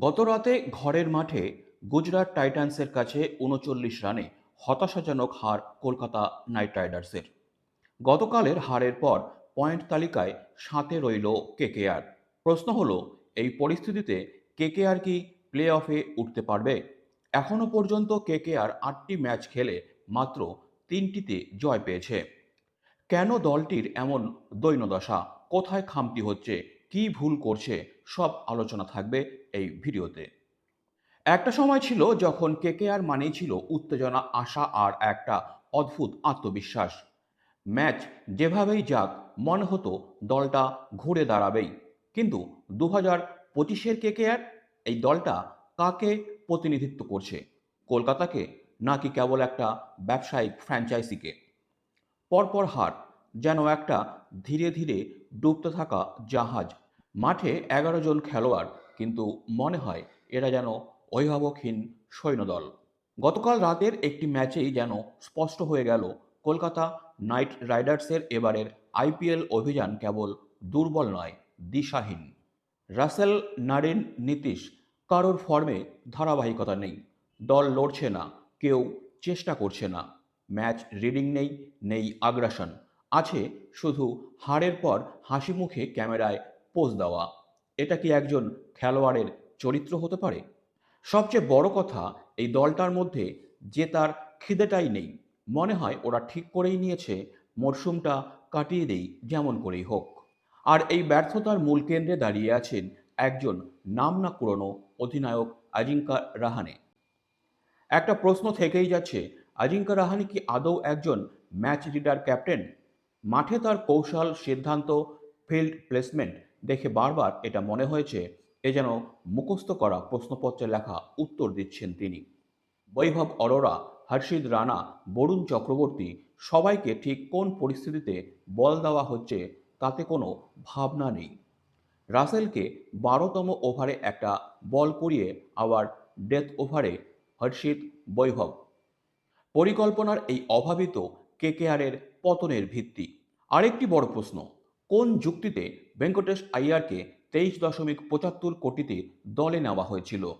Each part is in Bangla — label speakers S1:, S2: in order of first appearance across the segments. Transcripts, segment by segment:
S1: গত রাতে ঘরের মাঠে গুজরাট টাইটান্সের কাছে উনচল্লিশ রানে হতাশাজনক হার কলকাতা নাইট রাইডার্সের। গতকালের হারের পর পয়েন্ট তালিকায় সাঁতে রইল কেকেআর। প্রশ্ন হলো, এই পরিস্থিতিতে কেকেআর কি প্লে অফে উঠতে পারবে? এখনও পর্যন্ত কেকেআর আটটি ম্যাচ খেলে মাত্র তিনটিতে জয় পেয়েছে। কেন দলটির এমন দৈন্যদশা? কোথায় খামতি হচ্ছে? কি ভুল করছে? সব আলোচনা থাকবে এই ভিডিওতে। একটা সময় ছিল যখন কেকেআর মানেই ছিল উত্তেজনা, আশা আর একটা অদ্ভুত আত্মবিশ্বাস। ম্যাচ যেভাবেই যাক, মনে হতো দলটা ঘুরে দাঁড়াবেই। কিন্তু দু হাজার পঁচিশের কেকেআর, এই দলটা কাকে প্রতিনিধিত্ব করছে? কলকাতাকে নাকি কেবল একটা ব্যবসায়িক ফ্র্যাঞ্চাইজিকে? পরপর হার, যেন একটা ধীরে ধীরে ডুবতে থাকা জাহাজ। মাঠে এগারো জন খেলোয়াড় কিন্তু মনে হয় এরা যেন অভিভাবকহীন সৈন্যদল। গতকাল রাতের একটি ম্যাচেই যেন স্পষ্ট হয়ে গেল, কলকাতা নাইট রাইডার্সের এবারের আইপিএল অভিযান কেবল দুর্বল নয়, দিশাহীন। রাসেল নারিন নীতিশ, কারোর ফর্মে ধারাবাহিকতা নেই। দল লড়ছে না, কেউ চেষ্টা করছে না। ম্যাচ রিডিং নেই নেই আগ্রাসন। আছে শুধু হারের পর হাসি মুখে ক্যামেরায় পোজ দেওয়া। এটা কি একজন খেলোয়াড়ের চরিত্র হতে পারে? সবচেয়ে বড় কথা, এই দলটার মধ্যে যে তার খিদেটাই নেই। মনে হয় ওরা ঠিক করেই নিয়েছে, মরশুমটা কাটিয়ে দেই, যেমন করেই হোক। আর এই ব্যর্থতার মূল কেন্দ্রে দাঁড়িয়ে আছেন একজন নাম না পুরনো অধিনায়ক আজিঙ্কা রাহানে। একটা প্রশ্ন থেকেই যাচ্ছে, আজিঙ্কা রাহানে কি আদৌ একজন ম্যাচ রিডার ক্যাপ্টেন? মাঠে তার কৌশল, সিদ্ধান্ত, ফিল্ড প্লেসমেন্ট দেখে বারবার এটা মনে হয়েছে, এ যেন মুখস্থ করা প্রশ্নপত্রে লেখা উত্তর দিচ্ছেন তিনি। বৈভব অরোরা, হর্ষিদ রানা, বরুণ চক্রবর্তী সবাইকে ঠিক কোন পরিস্থিতিতে বল দেওয়া হচ্ছে তাতে কোনো ভাবনা নেই। রাসেলকে বারোতম ওভারে একটা বল করিয়ে আবার ডেথ ওভারে হর্ষিত বৈভব। পরিকল্পনার এই অভাবিত কেকেআরের পতনের ভিত্তি। আরেকটি বড় প্রশ্ন কোন যুক্তিতে ভেঙ্কটেশ আইয়ারকে তেইশ দশমিক পঁচাত্তর কোটিতে দলে নেওয়া হয়েছিল?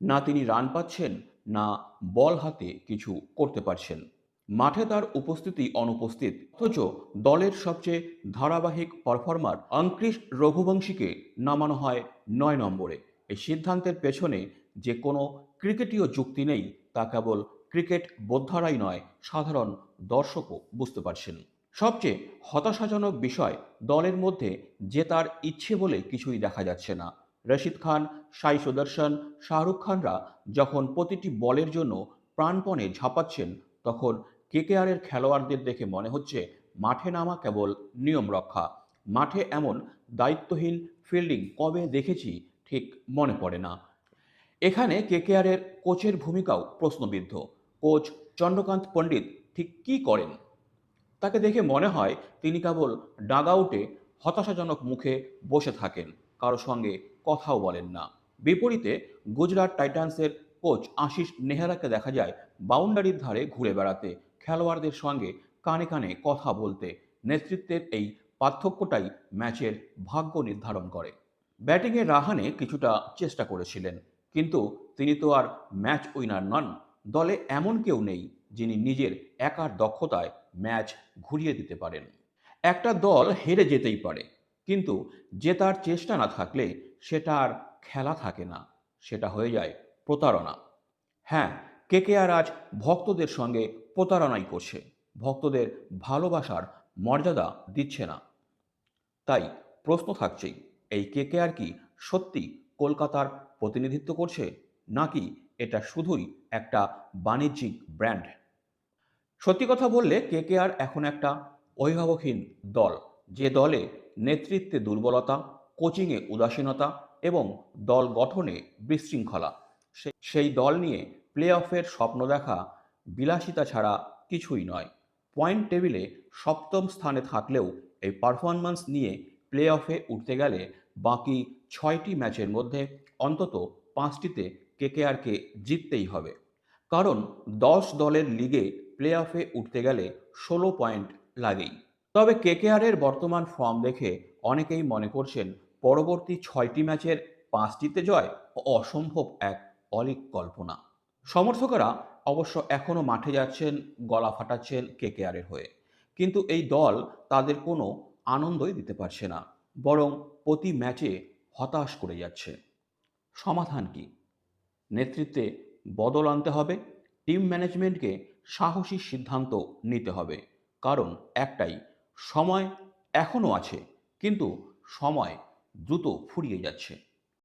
S1: না তিনি রান পাচ্ছেন, না বল হাতে কিছু করতে পারছেন। মাঠে তার উপস্থিতি অনুপস্থিত। অথচ দলের সবচেয়ে ধারাবাহিক পারফর্মার অঙ্কৃশ রঘুবংশীকে নামানো হয় নয় নম্বরে। এই সিদ্ধান্তের পেছনে যে কোনো ক্রিকেটীয় যুক্তি নেই, তা কেবল ক্রিকেট বোদ্ধারাই নয়, সাধারণ দর্শকও বুঝতে পারছেন। সবচেয়ে হতাশাজনক বিষয়, দলের মধ্যে যে তার ইচ্ছে বলে কিছুই দেখা যাচ্ছে না। রশিদ খান সাই সুদর্শন, শাহরুখ খানরা যখন প্রতিটি বলের জন্য প্রাণপণে ঝাঁপাচ্ছেন, তখন কেকেআরের খেলোয়াড়দের দেখে মনে হচ্ছে মাঠে নামা কেবল নিয়ম রক্ষা। মাঠে এমন দায়িত্বহীন ফিল্ডিং কবে দেখেছি ঠিক মনে পড়ে না। এখানে কেকেআরের কোচের ভূমিকাও প্রশ্নবিদ্ধ। কোচ চন্দ্রকান্ত পণ্ডিত ঠিক কী করেন? তাকে দেখে মনে হয় তিনি কেবল ডাগআউটে হতাশাজনক মুখে বসে থাকেন, কারও সঙ্গে কথাও বলেন না। বিপরীতে গুজরাট টাইটান্সের কোচ আশিস নেহরাকে দেখা যায় বাউন্ডারির ধারে ঘুরে বেড়াতে, খেলোয়াড়দের সঙ্গে কানে কানে কথা বলতে, নেতৃত্বের এই পার্থক্যটাই ম্যাচের ভাগ্য নির্ধারণ করে। ব্যাটিংয়ে রাহানে কিছুটা চেষ্টা করেছিলেন, কিন্তু তিনি তো আর ম্যাচ উইনার নন। দলে এমন কেউ নেই যিনি নিজের একার দক্ষতায় ম্যাচ ঘুরিয়ে দিতে পারেন। একটা দল হেরে যেতেই পারে, কিন্তু জেতার চেষ্টা না থাকলে সেটা আর খেলা থাকে না, সেটা হয়ে যায় প্রতারণা। হ্যাঁ কেকেআর আজ ভক্তদের সঙ্গে প্রতারণাই করছে, ভক্তদের ভালোবাসার মর্যাদা দিচ্ছে না। তাই প্রশ্ন থাকছেই, এই কেকেআর কি সত্যি কলকাতার প্রতিনিধিত্ব করছে, নাকি এটা শুধুই একটা বাণিজ্যিক ব্র্যান্ড? সত্যি কথা বললে কেকেআর এখন একটা অভিভাবকহীন দল। যে দলে নেতৃত্বে দুর্বলতা, কোচিংয়ে উদাসীনতা এবং দল গঠনে বিশৃঙ্খলা সেই দল নিয়ে প্লে অফের স্বপ্ন দেখা বিলাসিতা ছাড়া কিছুই নয়। পয়েন্ট টেবিলে সপ্তম স্থানে থাকলেও এই পারফরম্যান্স নিয়ে প্লে অফে উঠতে গেলে বাকি ছয়টি ম্যাচের মধ্যে অন্তত পাঁচটিতে কেকেআরকে জিততেই হবে। কারণ দশ দলের লিগে প্লে অফে উঠতে গেলে ষোলো পয়েন্ট লাগেই। তবে কেকেআরের বর্তমান ফর্ম দেখে অনেকেই মনে করছেন পরবর্তী ছয়টি ম্যাচের পাঁচটিতে জয় অসম্ভব এক অলিক কল্পনা। সমর্থকেরা অবশ্য এখনও মাঠে যাচ্ছেন, গলা ফাটাচ্ছেন কেকেআরের হয়ে। কিন্তু এই দল তাদের কোনো আনন্দই দিতে পারছে না, বরং প্রতি ম্যাচে হতাশ করে যাচ্ছে। সমাধান কি? নেতৃত্বে বদল আনতে হবে। টিম ম্যানেজমেন্টকে সাহসী সিদ্ধান্ত নিতে হবে। কারণ একটাই, সময় এখনও আছে, কিন্তু সময় দ্রুত ফুরিয়ে যাচ্ছে।